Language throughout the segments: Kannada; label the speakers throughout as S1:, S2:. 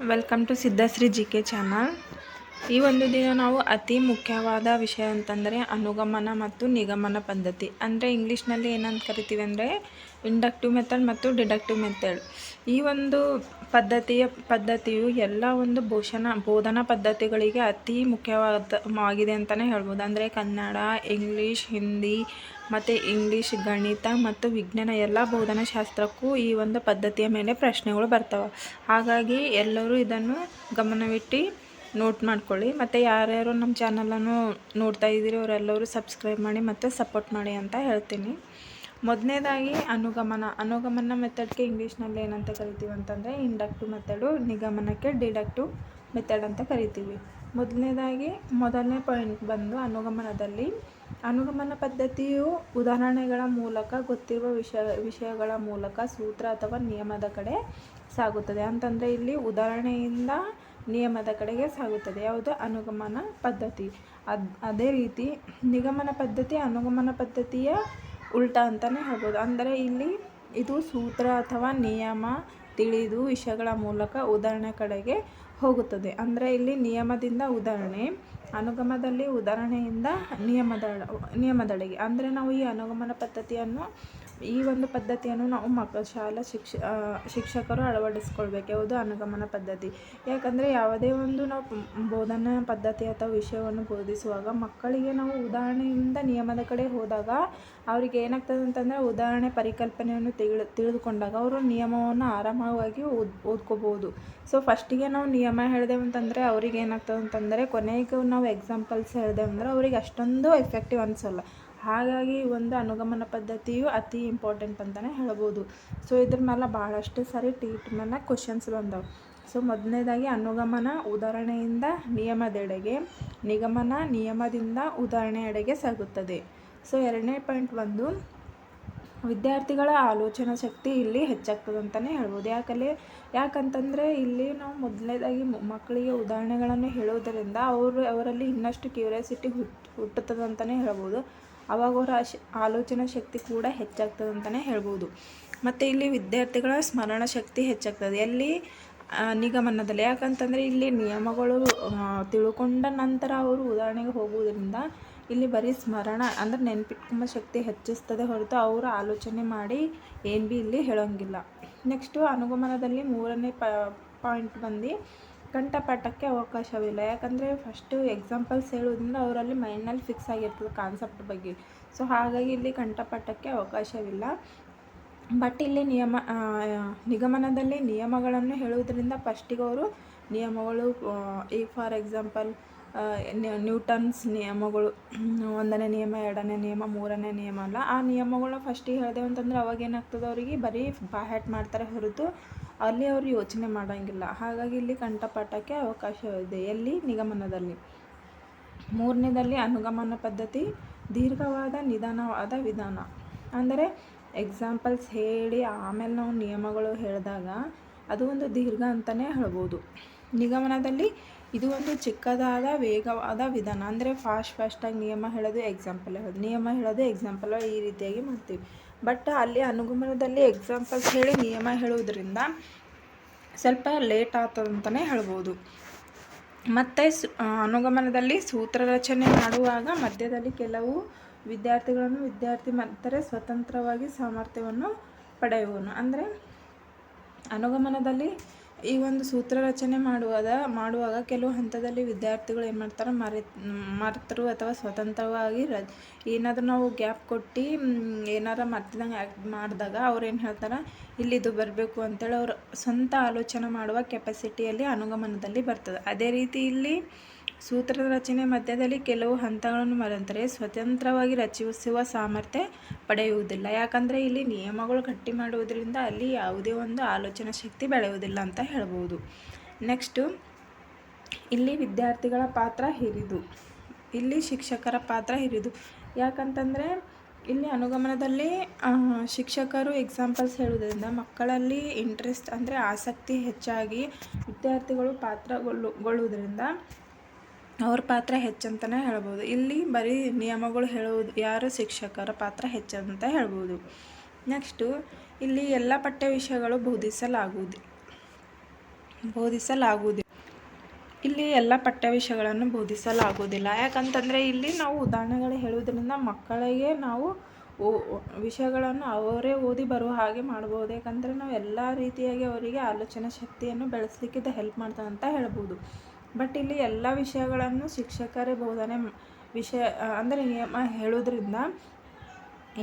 S1: वेलकम टू सिद्धाश्री जी के चैनल ಈ ಒಂದು ದಿನ ನಾವು ಅತಿ ಮುಖ್ಯವಾದ ವಿಷಯ ಅಂತಂದರೆ ಅನುಗಮನ ಮತ್ತು ನಿಗಮನ ಪದ್ಧತಿ. ಅಂದರೆ ಇಂಗ್ಲೀಷ್ನಲ್ಲಿ ಏನಂತ ಕರಿತೀವಿ ಅಂದರೆ ಇಂಡಕ್ಟಿವ್ ಮೆಥಡ್ ಮತ್ತು ಡಿಡಕ್ಟಿವ್ ಮೆಥಡ್ ಈ ಒಂದು ಪದ್ಧತಿಯ ಪದ್ಧತಿಯು ಎಲ್ಲ ಒಂದು ಭೂಷಣ ಬೋಧನಾ ಪದ್ಧತಿಗಳಿಗೆ ಅತಿ ಮುಖ್ಯವಾದವಾಗಿದೆ ಅಂತಲೇ ಹೇಳ್ಬೋದು. ಅಂದರೆ ಕನ್ನಡ, ಇಂಗ್ಲೀಷ್, ಹಿಂದಿ ಮತ್ತು ಇಂಗ್ಲೀಷ್, ಗಣಿತ ಮತ್ತು ವಿಜ್ಞಾನ ಎಲ್ಲ ಬೋಧನಾ ಶಾಸ್ತ್ರಕ್ಕೂ ಈ ಒಂದು ಪದ್ಧತಿಯ ಮೇಲೆ ಪ್ರಶ್ನೆಗಳು ಬರ್ತವೆ. ಹಾಗಾಗಿ ಎಲ್ಲರೂ ಇದನ್ನು ಗಮನವಿಟ್ಟು ನೋಟ್ ಮಾಡ್ಕೊಳ್ಳಿ. ಮತ್ತು ಯಾರ್ಯಾರು ನಮ್ಮ ಚಾನಲನ್ನು ನೋಡ್ತಾ ಇದ್ದೀರಿ, ಅವರೆಲ್ಲರೂ ಸಬ್ಸ್ಕ್ರೈಬ್ ಮಾಡಿ ಮತ್ತು ಸಪೋರ್ಟ್ ಮಾಡಿ ಅಂತ ಹೇಳ್ತೀನಿ. ಮೊದಲನೇದಾಗಿ ಅನುಗಮನ ಅನುಗಮನ ಮೆಥಡ್ಗೆ ಇಂಗ್ಲೀಷ್ನಲ್ಲಿ ಏನಂತ ಕರಿತೀವಿ ಅಂತಂದರೆ ಇಂಡಕ್ಟಿವ್ ಮೆಥಡು ನಿಗಮನಕ್ಕೆ ಡಿಡಕ್ಟಿವ್ ಮೆಥಡ್ ಅಂತ ಕರಿತೀವಿ. ಮೊದಲನೇದಾಗಿ ಮೊದಲನೇ ಪಾಯಿಂಟ್ ಬಂದು ಅನುಗಮನದಲ್ಲಿ, ಅನುಗಮನ ಪದ್ಧತಿಯು ಉದಾಹರಣೆಗಳ ಮೂಲಕ, ಗೊತ್ತಿರುವ ವಿಷಯ, ವಿಷಯಗಳ ಮೂಲಕ, ಸೂತ್ರ ಅಥವಾ ನಿಯಮದ ಕಡೆ ಸಾಗುತ್ತದೆ. ಅಂತಂದರೆ ಇಲ್ಲಿ ಉದಾಹರಣೆಯಿಂದ ನಿಯಮದ ಕಡೆಗೆ ಸಾಗುತ್ತದೆ. ಯಾವುದು? ಅನುಗಮನ ಪದ್ಧತಿ. ಅದು, ಅದೇ ರೀತಿ ನಿಗಮನ ಪದ್ಧತಿ, ಅನುಗಮನ ಪದ್ಧತಿಯ ಉಲ್ಟಾ ಅಂತಲೇ ಹೇಳ್ಬೋದು. ಅಂದರೆ ಇಲ್ಲಿ ಇದು ಸೂತ್ರ ಅಥವಾ ನಿಯಮ ತಿಳಿದು ವಿಷಯಗಳ ಮೂಲಕ ಉದಾಹರಣೆ ಕಡೆಗೆ ಹೋಗುತ್ತದೆ. ಅಂದರೆ ಇಲ್ಲಿ ನಿಯಮದಿಂದ ಉದಾಹರಣೆ, ಅನುಗಮದಲ್ಲಿ ಉದಾಹರಣೆಯಿಂದ ನಿಯಮದ, ನಿಯಮದಡೆಗೆ. ಅಂದರೆ ನಾವು ಈ ಅನುಗಮನ ಪದ್ಧತಿಯನ್ನು ಈ ಒಂದು ಪದ್ಧತಿಯನ್ನು ನಾವು ಮಕ್ಕ ಶಾಲಾ ಶಿಕ್ಷ ಶಿಕ್ಷಕರು ಅಳವಡಿಸ್ಕೊಳ್ಬೇಕು. ಯಾವುದು ಅನುಗಮನ ಪದ್ಧತಿ. ಯಾಕಂದರೆ ಯಾವುದೇ ಒಂದು ನಾವು ಬೋಧನಾ ಪದ್ಧತಿ ಅಥವಾ ವಿಷಯವನ್ನು ಬೋಧಿಸುವಾಗ ಮಕ್ಕಳಿಗೆ ನಾವು ಉದಾಹರಣೆಯಿಂದ ನಿಯಮದ ಕಡೆ ಹೋದಾಗ ಅವ್ರಿಗೆ ಏನಾಗ್ತದೆ ಅಂತಂದರೆ ಉದಾಹರಣೆ ಪರಿಕಲ್ಪನೆಯನ್ನು ತಿಳಿ ತಿಳಿದುಕೊಂಡಾಗ ಅವರು ನಿಯಮವನ್ನು ಆರಾಮವಾಗಿ ಓದ್, ಓದ್ಕೋಬೋದು. ಸೊ ಫಸ್ಟಿಗೆ ನಾವು ನಿಯಮ ಹೇಳಿದೆವು ಅಂತಂದರೆ ಅವ್ರಿಗೆ ಏನಾಗ್ತದೆ ಅಂತಂದರೆ ಕೊನೆಗೆ ನಾವು ಎಕ್ಸಾಂಪಲ್ಸ್ ಹೇಳಿದೆವು ಅಂದರೆ ಅವ್ರಿಗೆ ಅಷ್ಟೊಂದು ಎಫೆಕ್ಟಿವ್ ಅನಿಸಲ್ಲ. ಹಾಗಾಗಿ ಒಂದು ಅನುಗಮನ ಪದ್ಧತಿಯು ಅತಿ ಇಂಪಾರ್ಟೆಂಟ್ ಅಂತಲೇ ಹೇಳ್ಬೋದು. ಸೊ ಇದ್ರ ಮೇಲೆ ಭಾಳಷ್ಟು ಸಾರಿ ಟೀಟ್ ಮೇಲೆ ಕ್ವಶನ್ಸ್ ಬಂದವು. ಸೊ ಮೊದಲನೇದಾಗಿ ಅನುಗಮನ ಉದಾಹರಣೆಯಿಂದ ನಿಯಮದೆಡೆಗೆ, ನಿಗಮನ ನಿಯಮದಿಂದ ಉದಾಹರಣೆಯೆಡೆಗೆ ಸಾಗುತ್ತದೆ. ಸೊ ಎರಡನೇ ಪಾಯಿಂಟ್ ಒಂದು, ವಿದ್ಯಾರ್ಥಿಗಳ ಆಲೋಚನಾ ಶಕ್ತಿ ಇಲ್ಲಿ ಹೆಚ್ಚಾಗ್ತದೆ ಅಂತಲೇ ಹೇಳ್ಬೋದು. ಯಾಕಲ್ಲಿ ಯಾಕಂತಂದರೆ ಇಲ್ಲಿ ನಾವು ಮೊದಲನೇದಾಗಿ ಮಕ್ಕಳಿಗೆ ಉದಾಹರಣೆಗಳನ್ನು ಹೇಳೋದರಿಂದ ಅವರು, ಅವರಲ್ಲಿ ಇನ್ನಷ್ಟು ಕ್ಯೂರಿಯಾಸಿಟಿ ಹುಟ್ಟು ಹುಟ್ಟುತ್ತದೆ ಅಂತಲೇ ಹೇಳ್ಬೋದು. ಅವಾಗ ಅವರ ಆಲೋಚನಾ ಶಕ್ತಿ ಕೂಡ ಹೆಚ್ಚಾಗ್ತದೆ ಅಂತಲೇ ಹೇಳ್ಬೋದು. ಮತ್ತು ಇಲ್ಲಿ ವಿದ್ಯಾರ್ಥಿಗಳ ಸ್ಮರಣ ಶಕ್ತಿ ಹೆಚ್ಚಾಗ್ತದೆ. ಎಲ್ಲಿ ನಿಗಮನದಲ್ಲಿ. ಯಾಕಂತಂದರೆ ಇಲ್ಲಿ ನಿಯಮಗಳು ತಿಳ್ಕೊಂಡ ನಂತರ ಅವರು ಉದಾಹರಣೆಗೆ ಹೋಗುವುದರಿಂದ ಇಲ್ಲಿ ಬರೀ ಸ್ಮರಣ ಅಂದರೆ ನೆನಪಿಟ್ಕೊಂಬ ಶಕ್ತಿ ಹೆಚ್ಚಿಸ್ತದೆ ಹೊರತು ಅವರು ಆಲೋಚನೆ ಮಾಡಿ ಏನು ಭೀ ಇಲ್ಲಿ ಹೇಳೋಂಗಿಲ್ಲ. ನೆಕ್ಸ್ಟು ಅನುಗಮನದಲ್ಲಿ ಮೂರನೇ ಪಾಯಿಂಟ್ ಬಂದು ಕಂಠಪಾಠಕ್ಕೆ ಅವಕಾಶವಿಲ್ಲ. ಯಾಕಂದರೆ ಫಸ್ಟು ಎಕ್ಸಾಂಪಲ್ಸ್ ಹೇಳೋದ್ರಿಂದ ಅವರಲ್ಲಿ ಮೈಂಡ್ನಲ್ಲಿ ಫಿಕ್ಸ್ ಆಗಿರ್ತದೆ ಕಾನ್ಸೆಪ್ಟ್ ಬಗ್ಗೆ. ಸೊ ಹಾಗಾಗಿ ಇಲ್ಲಿ ಕಂಠಪಾಠಕ್ಕೆ ಅವಕಾಶವಿಲ್ಲ. ಬಟ್ ಇಲ್ಲಿ ನಿಯಮ ನಿಗಮನದಲ್ಲಿ ನಿಯಮಗಳನ್ನು ಹೇಳುವುದರಿಂದ ಫಸ್ಟಿಗೆ ಅವರು ನಿಯಮಗಳು ಈ ಫಾರ್ ಎಕ್ಸಾಂಪಲ್ ನ್ಯೂಟನ್ಸ್ ನಿಯಮಗಳು, ಒಂದನೇ ನಿಯಮ, ಎರಡನೇ ನಿಯಮ, ಮೂರನೇ ನಿಯಮ ಅಲ್ಲ, ಆ ನಿಯಮಗಳನ್ನ ಫಸ್ಟಿಗೆ ಹೇಳಿದೆವು ಅಂತಂದ್ರೆ ಅವಾಗ ಏನಾಗ್ತದೆ ಅವರಿಗೆ ಬರೀ ಬಾಹ್ಯಾಟ್ ಮಾಡ್ತಾರೆ ಹೊರತು ಅಲ್ಲಿ ಅವರು ಯೋಚನೆ ಮಾಡೋಂಗಿಲ್ಲ. ಹಾಗಾಗಿ ಇಲ್ಲಿ ಕಂಠಪಾಠಕ್ಕೆ ಅವಕಾಶವಿದೆ ಎಲ್ಲಿ? ನಿಗಮನದಲ್ಲಿ. ಮೂರನೇದಲ್ಲಿ ಅನುಗಮನ ಪದ್ಧತಿ, ದೀರ್ಘವಾದ ನಿಧಾನವಾದ ವಿಧಾನ. ಅಂದರೆ ಎಕ್ಸಾಂಪಲ್ಸ್ ಹೇಳಿ ಆಮೇಲೆ ನಾವು ನಿಯಮಗಳು ಹೇಳಿದಾಗ ಅದು ಒಂದು ದೀರ್ಘ ಅಂತಲೇ ಹೇಳ್ಬೋದು. ನಿಗಮನದಲ್ಲಿ ಇದು ಒಂದು ಚಿಕ್ಕದಾದ ವೇಗವಾದ ವಿಧಾನ. ಅಂದರೆ ಫಾಸ್ಟ್ ಫಾಸ್ಟಾಗಿ ನಿಯಮ ಹೇಳೋದು ಎಕ್ಸಾಂಪಲ್ ಹೇಳೋದು. ನಿಯಮ ಹೇಳೋದು ಎಕ್ಸಾಂಪಲ್ ಈ ರೀತಿಯಾಗಿ ಮಾಡ್ತೀವಿ. ಬಟ್ ಅಲ್ಲಿ ಅನುಗಮನದಲ್ಲಿ ಎಕ್ಸಾಂಪಲ್ಸ್ ಹೇಳಿ, ನಿಯಮ ಹೇಳೋದ್ರಿಂದ ಸ್ವಲ್ಪ ಲೇಟ್ ಆಗ್ತದಂತಲೇ ಹೇಳ್ಬೋದು. ಮತ್ತು ಅನುಗಮನದಲ್ಲಿ ಸೂತ್ರ ರಚನೆ ಮಾಡುವಾಗ ಮಧ್ಯದಲ್ಲಿ ಕೆಲವು ವಿದ್ಯಾರ್ಥಿಗಳನ್ನು ವಿದ್ಯಾರ್ಥಿ ಮಾತ್ರ ಸ್ವತಂತ್ರವಾಗಿ ಸಾಮರ್ಥ್ಯವನ್ನು ಪಡೆಯುವನು. ಅಂದರೆ ಅನುಗಮನದಲ್ಲಿ ಈ ಒಂದು ಸೂತ್ರ ರಚನೆ ಮಾಡುವಾಗ ಮಾಡುವಾಗ ಕೆಲವು ಹಂತದಲ್ಲಿ ವಿದ್ಯಾರ್ಥಿಗಳು ಏನು ಮಾಡ್ತಾರೆ? ಮರೆ, ಮರ್ತರು ಅಥವಾ ಸ್ವತಂತ್ರವಾಗಿ ರ, ಏನಾದರೂ ನಾವು ಗ್ಯಾಪ್ ಕೊಟ್ಟು ಏನಾರ ಮರ್ತಿದಂಗೆ ಆ್ಯಕ್ಟ್ ಮಾಡಿದಾಗ ಅವ್ರು ಏನು ಹೇಳ್ತಾರೆ? ಇಲ್ಲಿ ಇದು ಬರಬೇಕು ಅಂತೇಳಿ ಅವರು ಸ್ವಂತ ಆಲೋಚನೆ ಮಾಡುವ ಕೆಪಾಸಿಟಿಯಲ್ಲಿ ಅನುಗಮನದಲ್ಲಿ ಬರ್ತದೆ. ಅದೇ ರೀತಿ ಇಲ್ಲಿ ಸೂತ್ರದ ರಚನೆ ಮಧ್ಯದಲ್ಲಿ ಕೆಲವು ಹಂತಗಳನ್ನು ಮರೆತರೆ ಸ್ವತಂತ್ರವಾಗಿ ರಚಿಸುವ ಸಾಮರ್ಥ್ಯ ಪಡೆಯುವುದಿಲ್ಲ. ಯಾಕಂದರೆ ಇಲ್ಲಿ ನಿಯಮಗಳು ಗಟ್ಟಿ ಮಾಡುವುದರಿಂದ ಅಲ್ಲಿ ಯಾವುದೇ ಒಂದು ಆಲೋಚನಾ ಶಕ್ತಿ ಬೆಳೆಯುವುದಿಲ್ಲ ಅಂತ ಹೇಳ್ಬೋದು. ನೆಕ್ಸ್ಟು ಇಲ್ಲಿ ವಿದ್ಯಾರ್ಥಿಗಳ ಪಾತ್ರ ಹಿರಿದು. ಇಲ್ಲಿ ಶಿಕ್ಷಕರ ಪಾತ್ರ ಹಿರಿದು. ಯಾಕಂತಂದರೆ ಇಲ್ಲಿ ಅನುಗಮನದಲ್ಲಿ ಶಿಕ್ಷಕರು ಎಕ್ಸಾಂಪಲ್ಸ್ ಹೇಳುವುದರಿಂದ ಮಕ್ಕಳಲ್ಲಿ ಇಂಟ್ರೆಸ್ಟ್ ಅಂದರೆ ಆಸಕ್ತಿ ಹೆಚ್ಚಾಗಿ ವಿದ್ಯಾರ್ಥಿಗಳು ಪಾತ್ರಗೊಳ್ಳುವುದರಿಂದ ಅವ್ರ ಪಾತ್ರ ಹೆಚ್ಚಂತಲೇ ಹೇಳ್ಬೋದು. ಇಲ್ಲಿ ಬರೀ ನಿಯಮಗಳು ಹೇಳುವುದು, ಯಾರು ಶಿಕ್ಷಕರ ಪಾತ್ರ ಹೆಚ್ಚಂತ ಹೇಳ್ಬೋದು. ನೆಕ್ಸ್ಟು ಇಲ್ಲಿ ಎಲ್ಲ ಪಠ್ಯ ವಿಷಯಗಳು ಬೋಧಿಸಲಾಗುವುದು. ಬೋಧಿಸಲಾಗುವುದಿಲ್ಲ ಇಲ್ಲಿ ಎಲ್ಲ ಪಠ್ಯ ವಿಷಯಗಳನ್ನು ಬೋಧಿಸಲಾಗುವುದಿಲ್ಲ. ಯಾಕಂತಂದರೆ ಇಲ್ಲಿ ನಾವು ಉದಾಹರಣೆಗಳು ಹೇಳುವುದರಿಂದ ಮಕ್ಕಳಿಗೆ ನಾವು ಓ- ವಿಷಯಗಳನ್ನು ಅವರೇ ಓದಿ ಬರುವ ಹಾಗೆ ಮಾಡ್ಬೋದು. ಯಾಕಂದರೆ ನಾವು ಎಲ್ಲ ರೀತಿಯಾಗಿ ಅವರಿಗೆ ಆಲೋಚನಾ ಶಕ್ತಿಯನ್ನು ಬೆಳೆಸಲಿಕ್ಕೆ ಇದು ಹೆಲ್ಪ್ ಅಂತ ಹೇಳ್ಬೋದು. ಬಟ್ ಇಲ್ಲಿ ಎಲ್ಲ ವಿಷಯಗಳನ್ನು ಶಿಕ್ಷಕರೇ ಬೋಧನೆ ವಿಷಯ ಅಂದರೆ ನಿಯಮ ಹೇಳೋದ್ರಿಂದ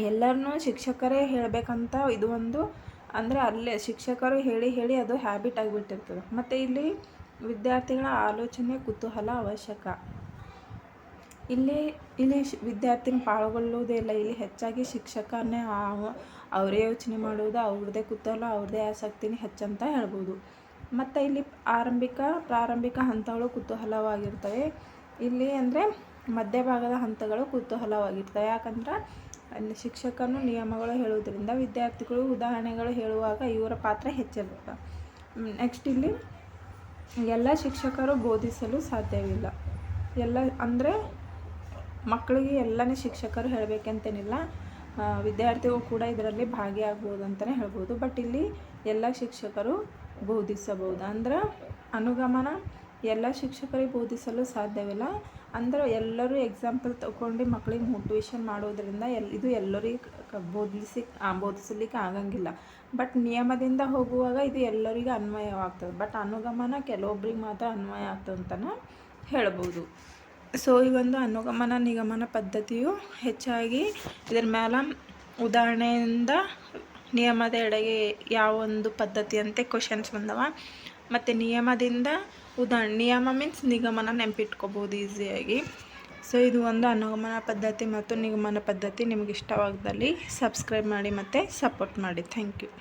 S1: ಎಲ್ಲರನ್ನೂ ಶಿಕ್ಷಕರೇ ಹೇಳಬೇಕಂತ ಇದು ಒಂದು, ಅಂದರೆ ಅಲ್ಲೇ ಶಿಕ್ಷಕರು ಹೇಳಿ ಹೇಳಿ ಅದು ಹ್ಯಾಬಿಟ್ ಆಗಿಬಿಟ್ಟಿರ್ತದೆ. ಮತ್ತು ಇಲ್ಲಿ ವಿದ್ಯಾರ್ಥಿಗಳ ಆಲೋಚನೆ ಕುತೂಹಲ ಅವಶ್ಯಕ. ಇಲ್ಲಿ ಇಲ್ಲಿ ವಿದ್ಯಾರ್ಥಿನ ಪಾಲ್ಗೊಳ್ಳುವುದೇ ಇಲ್ಲ ಇಲ್ಲಿ ಹೆಚ್ಚಾಗಿ ಶಿಕ್ಷಕನೇ ಅವರೇ ಯೋಚನೆ ಮಾಡೋದು ಅವ್ರದ್ದೇ ಕುತೂಹಲ, ಅವ್ರದ್ದೇ ಆಸಕ್ತಿನೇ ಹೆಚ್ಚಂತ ಹೇಳ್ಬೋದು. ಮತ್ತು ಇಲ್ಲಿ ಆರಂಭಿಕ, ಪ್ರಾರಂಭಿಕ ಹಂತಗಳು ಕುತೂಹಲವಾಗಿರ್ತವೆ. ಇಲ್ಲಿ ಅಂದರೆ ಮಧ್ಯಭಾಗದ ಹಂತಗಳು ಕುತೂಹಲವಾಗಿರ್ತವೆ. ಯಾಕಂದ್ರೆ ಶಿಕ್ಷಕನು ನಿಯಮಗಳು ಹೇಳುವುದರಿಂದ ವಿದ್ಯಾರ್ಥಿಗಳು ಉದಾಹರಣೆಗಳು ಹೇಳುವಾಗ ಇವರ ಪಾತ್ರ ಹೆಚ್ಚಿರುತ್ತೆ. ನೆಕ್ಸ್ಟ್ ಇಲ್ಲಿ ಎಲ್ಲ ಶಿಕ್ಷಕರು ಬೋಧಿಸಲು ಸಾಧ್ಯವಿಲ್ಲ. ಎಲ್ಲ ಅಂದರೆ ಮಕ್ಕಳಿಗೆ ಎಲ್ಲನೇ ಶಿಕ್ಷಕರು ಹೇಳಬೇಕಂತೇನಿಲ್ಲ. ವಿದ್ಯಾರ್ಥಿಗಳು ಕೂಡ ಇದರಲ್ಲಿ ಭಾಗಿಯಾಗ್ಬೋದು ಅಂತಲೇ ಹೇಳ್ಬೋದು. ಬಟ್ ಇಲ್ಲಿ ಎಲ್ಲ ಶಿಕ್ಷಕರು ಬೋಧಿಸಬಹುದು. ಅಂದ್ರೆ ಅನುಗಮನ ಎಲ್ಲ ಶಿಕ್ಷಕರಿಗೆ ಬೋಧಿಸಲು ಸಾಧ್ಯವಿಲ್ಲ. ಅಂದ್ರೆ ಎಲ್ಲರೂ ಎಕ್ಸಾಂಪಲ್ ತಗೊಂಡು ಮಕ್ಕಳಿಗೆ ಮೋಟಿವೇಶನ್ ಮಾಡೋದ್ರಿಂದ ಎಲ್, ಇದು ಎಲ್ಲರಿಗೆ ಬೋಧಿಸಿ ಬೋಧಿಸಲಿಕ್ಕೆ ಆಗಂಗಿಲ್ಲ. ಬಟ್ ನಿಯಮದಿಂದ ಹೋಗುವಾಗ ಇದು ಎಲ್ಲರಿಗೂ ಅನ್ವಯವಾಗ್ತದೆ ಬಟ್ ಅನುಗಮನ ಕೆಲವೊಬ್ರಿಗೆ ಮಾತ್ರ ಅನ್ವಯ ಆಗ್ತದೆ ಅಂತಲೇ ಹೇಳ್ಬೋದು. ಸೊ ಈ ಒಂದು ಅನುಗಮನ ನಿಗಮನ ಪದ್ಧತಿಯು ಹೆಚ್ಚಾಗಿ ಇದರ ಮೇಲೆ ಉದಾಹರಣೆಯಿಂದ ನಿಯಮದ ಎಡೆಗೆ ಯಾವ ಒಂದು ಪದ್ಧತಿ ಅಂತೆ ಕ್ವಶನ್ಸ್ ಬಂದವ. ಮತ್ತು ನಿಯಮದಿಂದ ಉದಾಹರಣೆ ನಿಯಮ ಮೀನ್ಸ್ ನಿಗಮನ ನೆನಪಿಟ್ಕೋಬೋದು ಈಸಿಯಾಗಿ ಸೊ ಇದು ಒಂದು ಅನುಗಮನ ಪದ್ಧತಿ ಮತ್ತು ನಿಗಮನ ಪದ್ಧತಿ ನಿಮಗೆ ಇಷ್ಟವಾಗದಲ್ಲಿ ಸಬ್ಸ್ಕ್ರೈಬ್ ಮಾಡಿ ಮತ್ತು ಸಪೋರ್ಟ್ ಮಾಡಿ. Thank you